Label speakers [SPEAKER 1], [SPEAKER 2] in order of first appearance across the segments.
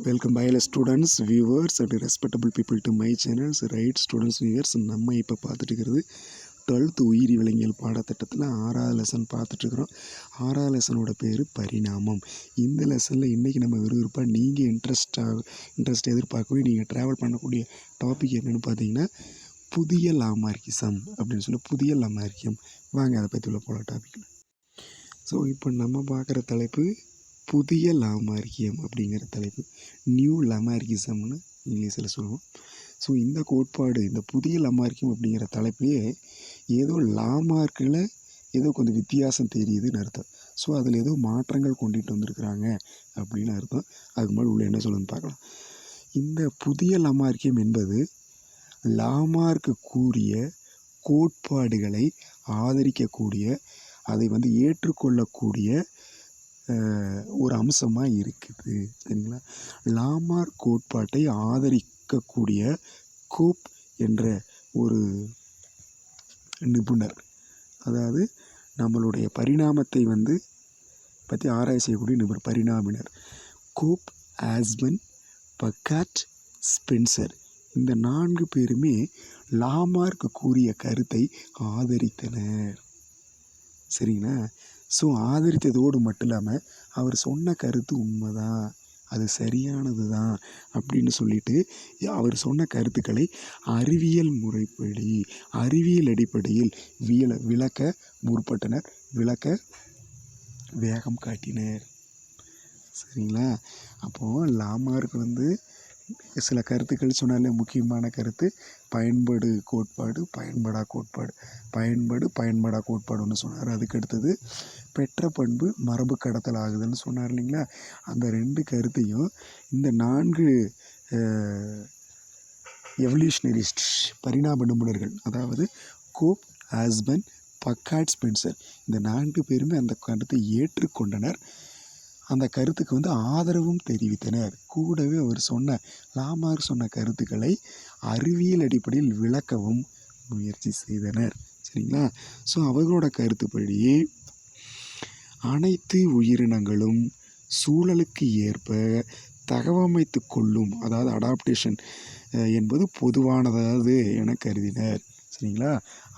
[SPEAKER 1] Welcome பைல students viewers and respectable people to my channels right students viewers நம்ம இப்போ பார்த்துட்டு இருக்கிறது டுவெல்த் உயிரி விலங்கியல் பாடத்திட்டத்தில் ஆறாவது லெசன் பார்த்துட்ருக்குறோம் ஆறாவது லெசனோட பேர் பரிணாமம். இந்த லெசனில் இன்றைக்கி நம்ம விறுவிறுப்பாக நீங்கள் இன்ட்ரெஸ்டாக இன்ட்ரெஸ்ட் எதிர்பார்க்கக்கூடிய நீங்கள் ட்ராவல் பண்ணக்கூடிய டாபிக் என்னென்னு பார்த்தீங்கன்னா புதிய லாமார்க்கிசம் அப்படின்னு சொல்லி புதிய லாமார்க்கியம் வாங்க அதை பற்றி உள்ள போகலாம் டாபிக்கில் ஸோ இப்போ நம்ம பார்க்குற தலைப்பு புதிய லாமார்க்கியம் அப்படிங்கிற தலைப்பு. நியூ லமார்க்கிசம்னு இங்கிலீஷில் சொல்லுவோம். ஸோ இந்த கோட்பாடு இந்த புதிய லமார்க்கியம் அப்படிங்கிற தலைப்புலேயே ஏதோ லாமார்க்கில் ஏதோ கொஞ்சம் வித்தியாசம் தெரியுதுன்னு அர்த்தம். ஸோ அதில் ஏதோ மாற்றங்கள் கொண்டுட்டு வந்திருக்கிறாங்க அப்படின்னு அர்த்தம். அதுக்கு முன்னாடி உள்ள என்ன சொல்லுன்னு பார்க்கலாம். இந்த புதிய லமார்க்கியம் என்பது லாமார்க்கு கூறிய கோட்பாடுகளை ஆதரிக்கக்கூடிய அதை வந்து ஏற்றுக்கொள்ளக்கூடிய ஒரு அம்சமாக இருக்குது சரிங்களா? லாமார் கோட்பாட்டை ஆதரிக்கக்கூடிய கோப் என்ற ஒரு நிபுணர் அதாவது நம்மளுடைய பரிணாமத்தை வந்து பற்றி ஆராய்ச்சி செய்யக்கூடிய நிபுணர் பரிணாமினர். கோப் ஆஸ்மன் பக்காட் ஸ்பென்சர் இந்த நான்கு பேருமே லாமார்க்கு கூறிய கருத்தை ஆதரித்தனர் சரிங்களா? ஸோ ஆதரித்ததோடு மட்டும் இல்லாமல் அவர் சொன்ன கருத்து உண்மைதான் அது சரியானது தான் அப்படின்னு சொல்லிட்டு அவர் சொன்ன கருத்துக்களை அறிவியல் முறைப்படி அறிவியல் அடிப்படையில் வியல விளக்க முற்பட்டனர். விளக்க வேகம் காட்டினர். சரிங்களா? அப்போது லாமார்க் வந்து சில கருத்துக்கள் சொன்னாலே முக்கியமான கருத்து. பயன்பாடு கோட்பாடு பயன்படா கோட்பாடு. பயன்பாடு பயன்படா கோட்பாடுன்னு சொன்னார். அதுக்கு அடுத்தது பெற்ற பண்பு மரபு கடத்தல் ஆகுதுன்னு சொன்னார் இல்லைங்களா? அந்த ரெண்டு கருத்தையும் இந்த நான்கு எவல்யூஷனரிஸ்ட் பரிணாம நிபுணர்கள் அதாவது கோப் ஹஸ்பண்ட் பக்காட் ஸ்பென்சர் இந்த நான்கு பேருமே அந்த கருத்தை ஏற்றுக்கொண்டனர். அந்த கருத்துக்கு வந்து ஆதரவும் தெரிவித்தனர். கூடவே அவர் சொன்ன லாமார் சொன்ன கருத்துக்களை அறிவியல் அடிப்படையில் விளக்கவும் முயற்சி செய்தனர். சரிங்களா? ஸோ அவர்களோட கருத்துப்படி அனைத்து உயிரினங்களும் சூழலுக்கு ஏற்ப தகவமைத்து கொள்ளும் அதாவது அடாப்டேஷன் என்பது பொதுவானதாவது என கருதினர். சரிங்களா?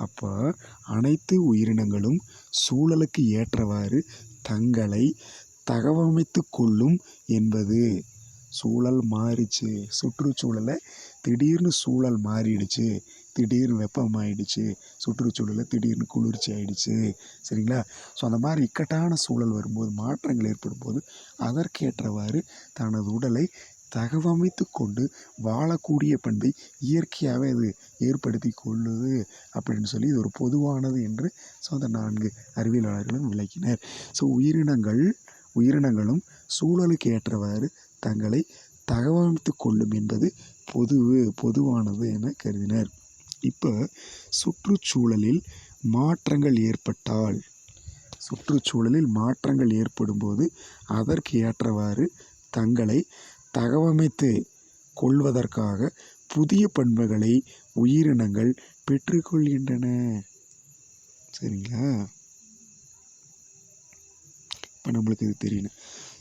[SPEAKER 1] அப்போ அனைத்து உயிரினங்களும் சூழலுக்கு ஏற்றவாறு தங்களை தகவமைத்து கொள்ளும் என்பது. சூழல் மாறிச்சு சுற்றுச்சூழலை திடீர்னு சூழல் மாறிடுச்சு. திடீர்னு வெப்பமாயிடுச்சு. சுற்றுச்சூழலில் திடீர்னு குளிர்ச்சி ஆயிடுச்சு. சரிங்களா? ஸோ அந்த மாதிரி இக்கட்டான சூழல் வரும்போது மாற்றங்கள் ஏற்படும் போது அதற்கேற்றவாறு தனது உடலை தகவமைத்து கொண்டு வாழக்கூடிய பண்பை இயற்கையாகவே அது ஏற்படுத்தி கொள்ளுது அப்படின்னு சொல்லி இது ஒரு பொதுவானது என்று ஸோ அந்த நான்கு அறிவியலாளர்களும் விளக்கினர். ஸோ உயிரினங்கள் உயிரினங்களும் சூழலுக்கு ஏற்றவாறு தங்களை தகவமைத்து கொள்ளும் என்பது பொதுவு பொதுவானது என கருதினர். இப்போ சுற்றுச்சூழலில் மாற்றங்கள் ஏற்பட்டால் சுற்றுச்சூழலில் மாற்றங்கள் ஏற்படும்போது அதற்கு ஏற்றவாறு தங்களை தகவமைத்து கொள்வதற்காக புதிய பண்புகளை உயிரினங்கள் பெற்றுக்கொள்கின்றன. சரிங்களா? இப்போ நம்மளுக்கு இது தெரியணும்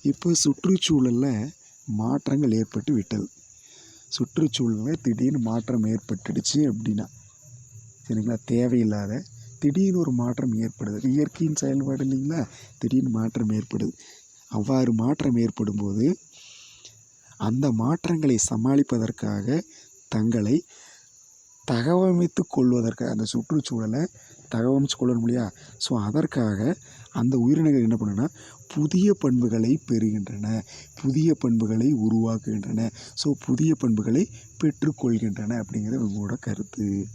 [SPEAKER 1] இப்போ சுற்றுச்சூழலில் மாற்றங்கள் ஏற்பட்டு விட்டது. சுற்றுச்சூழலில் திடீர்னு மாற்றம் ஏற்பட்டுடுச்சு அப்படின்னா சரிங்களா? தேவையில்லாத திடீர்னு ஒரு மாற்றம் ஏற்படுது. இயற்கையின் செயல்பாடு இல்லைங்களா? திடீர்னு மாற்றம் ஏற்படுது. அவ்வாறு மாற்றம் ஏற்படும் போது அந்த மாற்றங்களை சமாளிப்பதற்காக தங்களை தகவமைத்து கொள்வதற்காக அந்த சுற்றுச்சூழலை தகவமைச்சு கொள்ளணும் இல்லையா? ஸோ அதற்காக அந்த உயிரினங்கள் என்ன பண்ணுன்னா புதிய பண்புகளை பெறுகின்றன. புதிய பண்புகளை உருவாக்குகின்றன. ஸோ புதிய பண்புகளை பெற்றுக்கொள்கின்றன அப்படிங்கிறது உங்களோட கருத்து.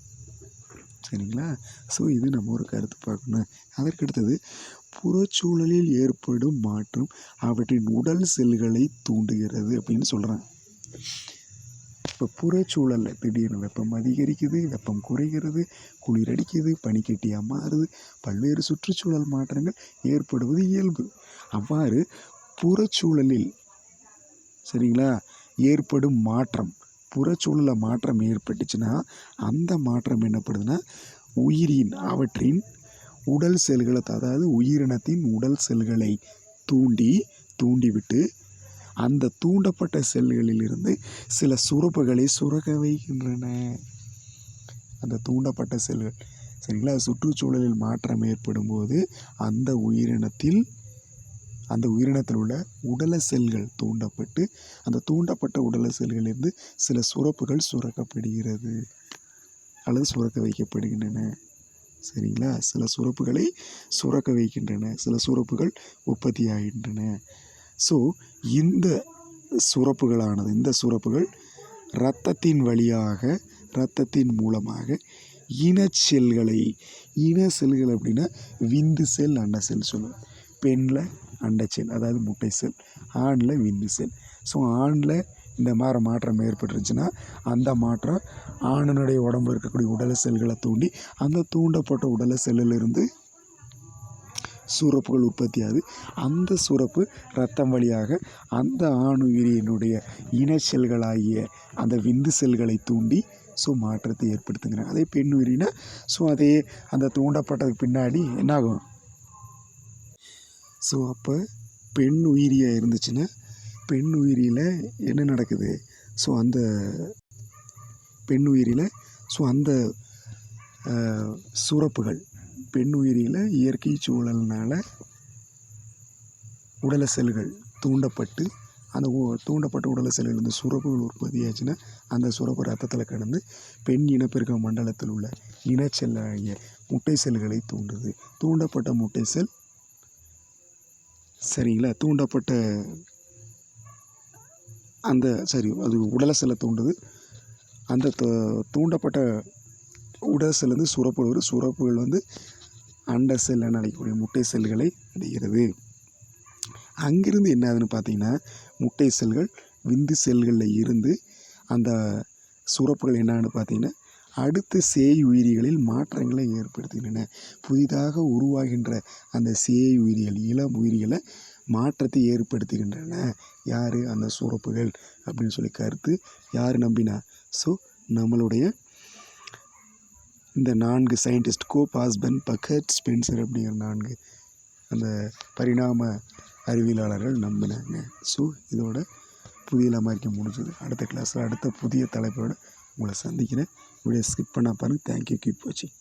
[SPEAKER 1] சரிங்களா? ஸோ இது நம்ம ஒரு கருத்து பார்க்கணும். அதற்கடுத்தது புறச்சூழலில் ஏற்படும் மாற்றம் அவற்றின் உடல் செல்களை தூண்டுகிறது அப்படின்னு சொல்கிறாங்க இப்போ புறச்சூழலில் திடீர்னு வெப்பம் அதிகரிக்குது வெப்பம் குறைகிறது குளிர் அடிக்குது பனிக்கட்டியாக மாறுது பல்வேறு சுற்றுச்சூழல் மாற்றங்கள் ஏற்படுவது இயல்பு. அவ்வாறு புறச்சூழலில் சரிங்களா ஏற்படும் மாற்றம் புறச்சூழலில் மாற்றம் ஏற்பட்டுச்சுன்னா அந்த மாற்றம் என்னப்படுதுன்னா உயிரின் அவற்றின் உடல் செல்களை அதாவது உயிரினத்தின் உடல் செல்களை தூண்டி தூண்டிவிட்டு அந்த தூண்டப்பட்ட செல்களிலிருந்து சில சுரப்புகளை சுரக்க வைக்கின்றன. அந்த தூண்டப்பட்ட செல்கள் சரிங்களா சுற்றுச்சூழலில் மாற்றம் ஏற்படும் போது அந்த உயிரினத்தில் அந்த உயிரினத்தில் உள்ள உடல செல்கள் தூண்டப்பட்டு அந்த தூண்டப்பட்ட உடல செல்களிலிருந்து சில சுரப்புகள் சுரக்கப்படுகிறது. அல்லது சுரக்க வைக்கப்படுகின்றன. சரிங்களா? சில சுரப்புகளை சுரக்க வைக்கின்றன. சில சுரப்புகள் உற்பத்தி ஆகின்றன ஸோ இந்த சுரப்புகளானது இந்த சுரப்புகள் இரத்தத்தின் வழியாக இரத்தத்தின் மூலமாக இன செல்களை இன செல்கள் அப்படின்னா விந்து செல் அண்ட செல் சொல்லுவோம். பெண்ணில் அண்டை செல் அதாவது முட்டை செல் ஆணில் விந்து செல். ஸோ ஆணில் இந்த மாதிரி மாற்றம் ஏற்பட்டுருச்சுன்னா அந்த மாற்றம் ஆணினுடைய உடம்பு இருக்கக்கூடிய உடல செல்களை தூண்டி அந்த தூண்டப்பட்ட உடல செல்லிலிருந்து சுரப்புகள் உற்பத்தியாகுது அந்த சுரப்பு ரத்தம் வழியாக அந்த ஆணுயிரியினுடைய இன செல்களாகிய அந்த விந்து செல்களை தூண்டி ஸோ மாற்றத்தை ஏற்படுத்துங்கிறாங்க அதே பெண் உயிரினா ஸோ அதே அந்த தூண்டப்பட்டதுக்கு பின்னாடி என்னாகும்? ஸோ அப்போ பெண் உயிரியாக இருந்துச்சுன்னா பெண் உயிரியில் என்ன நடக்குது? ஸோ அந்த பெண் உயிரியில் ஸோ அந்த சுரப்புகள் பெண் உயிரியில் இயற்கை சூழல்னால் உடல செல்கள் தூண்டப்பட்டு அந்த தூண்டப்பட்ட உடல செல்கள் இந்த சுரப்புகள் உற்பத்தியாச்சுன்னா அந்த சுரப்பு ரத்தத்தில் கடந்து பெண் இனப்பெருக்க மண்டலத்தில் உள்ள இனச்செல்லாகிய முட்டை செல்களை தூண்டுது. தூண்டப்பட்ட முட்டை செல் சரிங்களா? தூண்டப்பட்ட அந்த சரி அது உடல செல்லை தூண்டுது. அந்த தூண்டப்பட்ட உடல் செல் சுரப்புகள் வரும். சுரப்புகள் வந்து அண்ட செல் அழைக்கக்கூடிய முட்டை செல்களை அடைகிறது. அங்கிருந்து என்ன ஆகுதுன்னு பார்த்தீங்கன்னா முட்டை செல்கள் விந்து செல்களில் இருந்து அந்த சுரப்புகள் என்னான்னு பார்த்தீங்கன்னா அடுத்த சேய் உயிரிகளில் மாற்றங்களை ஏற்படுத்துகின்றன. புதிதாக உருவாகின்ற அந்த சேய் உயிரிகள் இளம் உயிரிகளை மாற்றத்தை ஏற்படுத்துகின்றன. யார்? அந்த சுரப்புகள் அப்படின்னு சொல்லி கருத்து யார் நம்பினா? ஸோ நம்மளுடைய இந்த நான்கு சயின்டிஸ்ட் கோ பாஸ்பன் பக்கட் ஸ்பென்சர் அப்படிங்கிற நான்கு அந்த பரிணாம அறிவியலாளர்கள் நம்பினாங்க. ஸோ இதோட புதிய லமாரிக்க முடிஞ்சது. அடுத்த கிளாஸில் அடுத்த புதிய தலைப்போடு உங்களை சந்திக்கிறேன். வீடியோ ஸ்கிப் பண்ண பாருங்கள் தேங்க்யூ கீப் வாட்சிங்